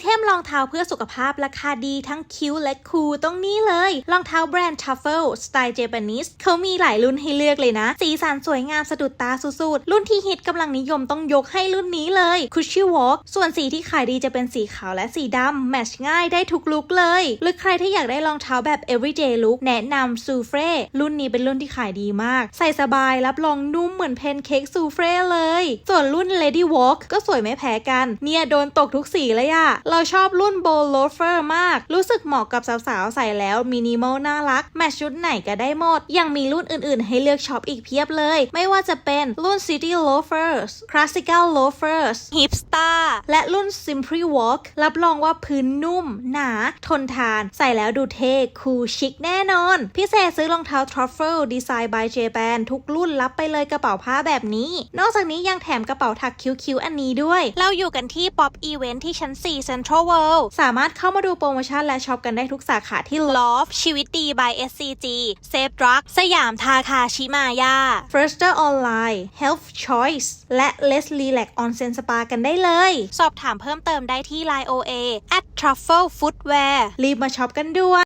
เทมรองเท้าเพื่อสุขภาพราคาดีทั้งคิ้วและคูลต้องนี่เลย รองเท้าแบรนด์ Truffle สไตล์เจแปนิสเขามีหลายรุ่นให้เลือกเลยนะ สีสันสวยงามสะดุดตาสุดๆ รุ่นที่ฮิตกำลังนิยมต้องยกให้รุ่นนี้เลย Cushy Walk ส่วนสีที่ขายดีจะเป็นสีขาวและสีดำแมทช์ง่ายได้ทุกลุคเลย หรือใครที่อยากได้รองเท้าแบบ everyday look แนะนำซูเฟรรุ่นนี้เป็นรุ่นที่ขายดีมาก ใส่สบายรับรองนุ่มเหมือนแพนเค้กซูเฟรเลย ส่วนรุ่น Lady Walk ก็สวยไม่แพ้กัน เนี่ยโดนตกทุกสีเลยอะเราชอบรุ่น Bow Loafer มาก รู้สึกเหมาะกับสาวๆ ใส่แล้วมินิมอลน่ารัก แมทชุดไหนก็ได้หมด ยังมีรุ่นอื่นๆ ให้เลือกช็อปอีกเพียบเลย ไม่ว่าจะเป็นรุ่น City Loafers Classical Loafers Hipster และรุ่น Simply Walk รับรองว่าพื้นนุ่ม หนา ทนทาน ใส่แล้วดูเท่คูลชิคแน่นอน พิเศษซื้อรองเท้า Truffle Design by Japan ทุกรุ่นรับไปเลยกระเป๋าผ้าแบบนี้ นอกจากนี้ยังแถมกระเป๋าถักคิ้วๆอันนี้ด้วย เราอยู่กันที่ Pop Event ที่ชั้น 4 Central World สามารถเข้ามาดูโปรโมชั่นและช็อปกันได้ทุกสาขาที่ Love ชีวิตดี by SCG Safe Drug สยามทาคาชิมายา Firster Online Health Choice และ Let's Relax Onsen Spa กันได้เลย สอบถามเพิ่มเติมได้ที่ Line OA at Truffle Footwear รีบมาช็อปกันด้วย